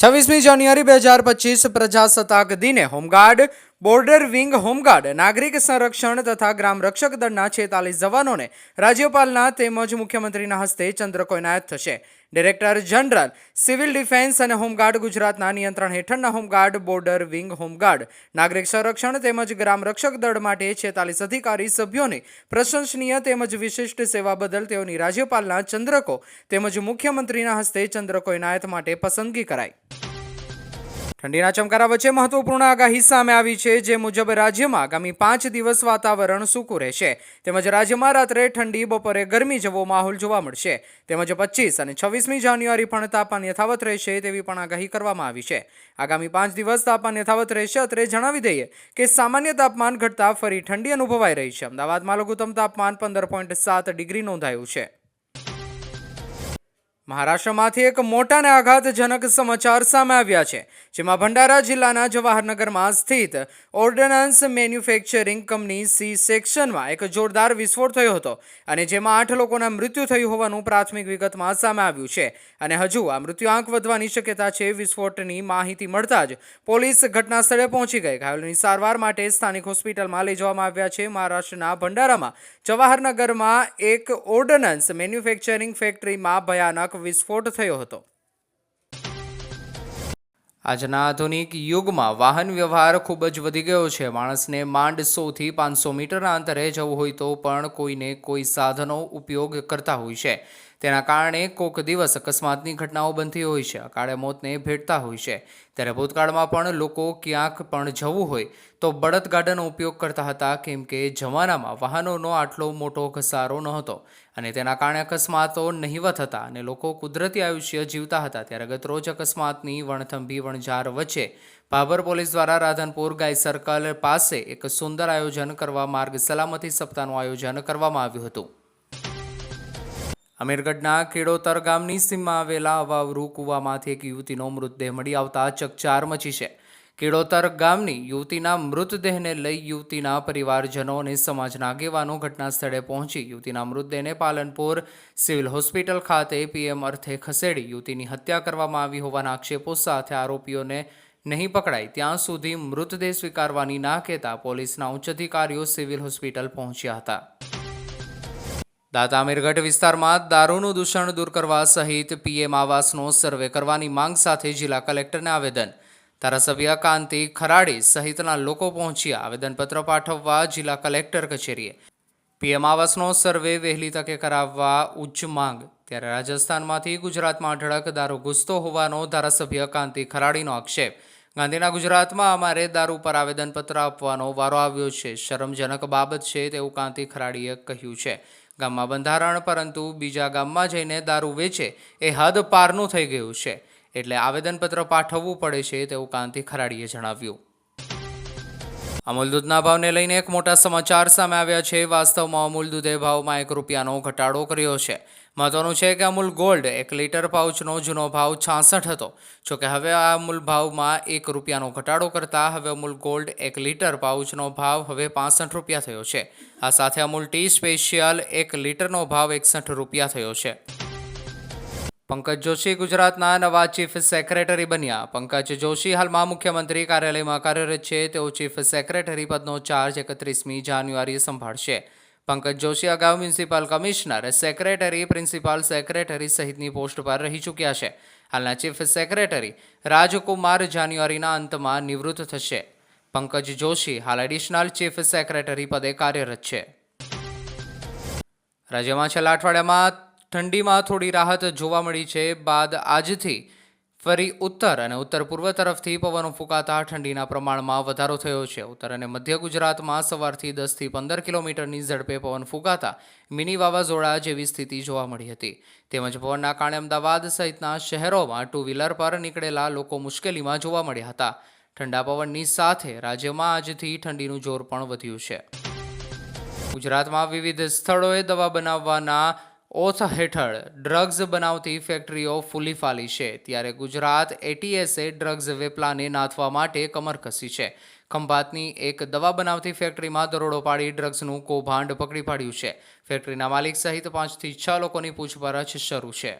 છવ્વીસમી જાન્યુઆરી બે હજાર પચીસ પ્રજાસત્તાક દિને હોમગાર્ડ, બોર્ડર વિંગ હોમગાર્ડ, નાગરિક સંરક્ષણ તથા ગ્રામ રક્ષક દળના છેતાલીસ જવાનોને રાજ્યપાલના તેમજ મુખ્યમંત્રીના હસ્તે ચંદ્રકો એનાયત થશે. ડિરેક્ટર જનરલ, સિવિલ ડિફેન્સ અને હોમગાર્ડ ગુજરાતના નિયંત્રણ હેઠળના હોમગાર્ડ, બોર્ડર વિંગ હોમગાર્ડ, નાગરિક સંરક્ષણ તેમજ ગ્રામ રક્ષક દળ માટે છેતાલીસ અધિકારી સભ્યોને પ્રશંસનીય તેમજ વિશિષ્ટ સેવા બદલ તેઓની રાજ્યપાલના ચંદ્રકો તેમજ મુખ્યમંત્રીના હસ્તે ચંદ્રકો એનાયત માટે પસંદગી કરાઈ. ઠંડીના ચમકારા વચ્ચે મહત્વપૂર્ણ આગાહી સામે આવી છે, જે મુજબ રાજ્યમાં આગામી પાંચ દિવસ વાતાવરણ સૂકું રહેશે. તેમજ રાજ્યમાં રાત્રે ઠંડી, બપોરે ગરમી જેવો માહોલ જોવા મળશે. તેમજ પચીસ અને છવ્વીસમી જાન્યુઆરી પણ તાપમાન યથાવત રહેશે તેવી પણ આગાહી કરવામાં આવી છે. આગામી પાંચ દિવસ તાપમાન યથાવત રહેશે. અત્રે જણાવી દઈએ કે સામાન્ય તાપમાન ઘટતા ફરી ઠંડી અનુભવાઈ રહી છે. અમદાવાદમાં લઘુત્તમ તાપમાન પંદર પોઈન્ટ સાત ડિગ્રી નોંધાયું છે. મહારાષ્ટ્રમાંથી એક મોટા અને આઘાતજનક સમાચાર સામે આવ્યા છે, જેમાં ભંડારા જિલ્લાના જવાહરનગરમાં સ્થિત ઓર્ડનન્સ મેન્યુફેક્ચરિંગ કંપની સી સેક્શનમાં એક જોરદાર વિસ્ફોટ થયો હતો અને જેમાં આઠ લોકોના મૃત્યુ થયું હોવાનું પ્રાથમિક વિગતમાં સામે આવ્યું છે. અને હજુ આ મૃત્યુઆંક વધવાની શક્યતા છે વિસ્ફોટની માહિતી મળતા જ પોલીસ ઘટના સ્થળે પહોંચી ગઈ. ઘાયલોની સારવાર માટે સ્થાનિક હોસ્પિટલમાં લઈ જવામાં આવ્યા છે. મહારાષ્ટ્રના ભંડારામાં જવાહરનગરમાં એક ઓર્ડનન્સ મેન્યુફેક્ચરિંગ ફેક્ટરીમાં ભયાનક વિસ્ફોટ થયો હતો. આજના આધુનિક યુગમાં વાહન વ્યવહાર ખૂબ જ વધી ગયો છે. માણસને માંડ સોથી પાંચસો મીટરના અંતરે જવું હોય તો પણ કોઈને કોઈ સાધનો ઉપયોગ કરતા હોય છે. તેના કારણે કોક દિવસ અકસ્માતની ઘટનાઓ બનતી હોય છે. અકાળે મોતને ભેટતા હોય છે. ત્યારે ભૂતકાળમાં પણ લોકો ક્યાંક પણ જવું હોય તો બળદ ગાર્ડનનો ઉપયોગ કરતા હતા, કેમ કે જમાનામાં વાહનોનો આટલો મોટો ઘસારો નહોતો અને તેના કારણે અકસ્માતો નહિવત હતા અને લોકો કુદરતી આયુષ્ય જીવતા હતા. ત્યારે ગતરોજ અકસ્માતની વણથંભી વણઝાર વચ્ચે ભાભર પોલીસ દ્વારા રાધનપુર ગાય સર્કલ પાસે એક સુંદર આયોજન કરવા માર્ગ સલામતી સપ્તાહનું આયોજન કરવામાં આવ્યું હતું. અમીરગઢના ખેડોતર ગામની સીમમાં આવેલા અવાવરૂ કૂવામાંથી એક યુવતીનો મૃતદેહ મળી આવતા ચકચાર મચી છે. કેડોતર ગામની યુવતીના મૃતદેહને લઈ યુવતીના પરિવારજનો અને સમાજના આગેવાનો ઘટના સ્થળે પહોંચી યુવતીના મૃતદેહને પાલનપુર સિવિલ હોસ્પિટલ ખાતે પીએમ અર્થે ખસેડી યુવતીની હત્યા કરવામાં આવી હોવાના આક્ષેપો સાથે આરોપીઓને નહીં પકડાય. ત્યાં સુધી મૃતદેહ સ્વીકારવાની ના કહેતા પોલીસના ઉચ્ચ અધિકારીઓ સિવિલ હોસ્પિટલ પહોંચ્યા હતા. દાતા અમીરગઢ વિસ્તારમાં દારૂનું દૂષણ દૂર કરવા સહિત પીએમ આવાસનો સર્વે કરવાની માંગ સાથે જિલ્લા કલેક્ટરને આવેદન. ધારાસભ્ય કાંતિ ખરાડી સહિતના લોકો પહોંચ્યા આવેદનપત્ર પાઠવવા જિલ્લા કલેક્ટર કચેરીએ. પીએમ આવાસનો સર્વે વહેલી તકે કરાવવા ઉચ્ચ માંગ. ત્યારે રાજસ્થાનમાંથી ગુજરાતમાં અઢળક દારૂ ઘૂસતો હોવાનો ધારાસભ્ય કાંતિ ખરાડીનો આક્ષેપ. ગાંધીના ગુજરાતમાં અમારે દારૂ પર આવેદનપત્ર આપવાનો વારો આવ્યો છે. શરમજનક બાબત છે તેવું કાંતિ ખરાડીએ કહ્યું છે. ગામમાં બંધારણ, પરંતુ બીજા ગામમાં જઈને દારૂ વેચે એ હદ પારનું થઈ ગયું છે. એટલે આવેદનપત્ર પાઠવવું પડે છે તેવું કાંતિ ખરાડીએ જણાવ્યું. અમૂલ દૂધના ભાવને લઈને એક મોટા સમાચાર સામે આવ્યા છે. વાસ્તવમાં અમૂલ દૂધે ભાવમાં એક રૂપિયાનો ઘટાડો કર્યો છે. મહત્વનું છે કે અમૂલ ગોલ્ડ એક લીટર પાઉચનો જૂનો ભાવ છાસઠ હતો. જોકે હવે આ અમૂલ ભાવમાં એક રૂપિયાનો ઘટાડો કરતાં હવે અમૂલ ગોલ્ડ એક લીટર પાઉચનો ભાવ હવે પાસઠ રૂપિયા થયો છે. આ સાથે અમૂલ ટી સ્પેશિયલ એક લીટરનો ભાવ એકસઠ રૂપિયા થયો છે. પંકજ જોશી ગુજરાતના નવા ચીફ સેક્રેટરી બન્યા. પંકજ જોશી હાલમાં મુખ્યમંત્રી કાર્યાલયમાં કાર્યરત છે. તેઓ ચીફ સેક્રેટરી પદનો ચાર્જ એકત્રીસમી જાન્યુઆરીએ સંભાળશે. પંકજ જોશી અગાઉ municipal commissioner, secretary, principal secretary સહિતની પોસ્ટ પર રહી ચૂક્યા છે. હાલના ચીફ સેક્રેટરી રાજકુમાર જાન્યુઆરીના અંતમાં નિવૃત્ત થશે. પંકજ જોશી હાલ એડિશનલ ચીફ સેક્રેટરી પદે કાર્યરત છે. રાજ્યમાં છેલ્લા અઠવાડિયામાં ઠંડીમાં થોડી રાહત જોવા મળી છે. બાદ આજથી ફરી ઉત્તર અને ઉત્તર પૂર્વ તરફથી પવનો ફૂંકાતા ઠંડીના પ્રમાણમાં વધારો થયો છે. ઉત્તર અને મધ્ય ગુજરાતમાં સવારથી દસથી પંદર કિલોમીટરની ઝડપે પવન ફૂંકાતા મિની વાવાઝોડા જેવી સ્થિતિ જોવા મળી હતી. તેમજ પવનના કારણે અમદાવાદ સહિતના શહેરોમાં ટુ વ્હીલર પર નીકળેલા લોકો મુશ્કેલીમાં જોવા મળ્યા હતા. ઠંડા પવનની સાથે રાજ્યમાં આજથી ઠંડીનું જોર પણ વધ્યું છે. ગુજરાતમાં વિવિધ સ્થળોએ દવા બનાવવાના ઓથ હેઠળ ડ્રગ્સ બનાવતી ફેક્ટરીઓ ફૂલી ફાલી છે, ત્યારે ગુજરાત એટીએસે ડ્રગ્સ વેપલાને નાથવા માટે કમર કસી છે. ખંભાતની એક દવા બનાવતી ફેક્ટરીમાં દરોડો પાડી ડ્રગ્સનું કૌભાંડ પકડી પાડ્યું છે. ફેક્ટરીના માલિક સહિત પાંચથી છ લોકોની પૂછપરછ શરૂ છે.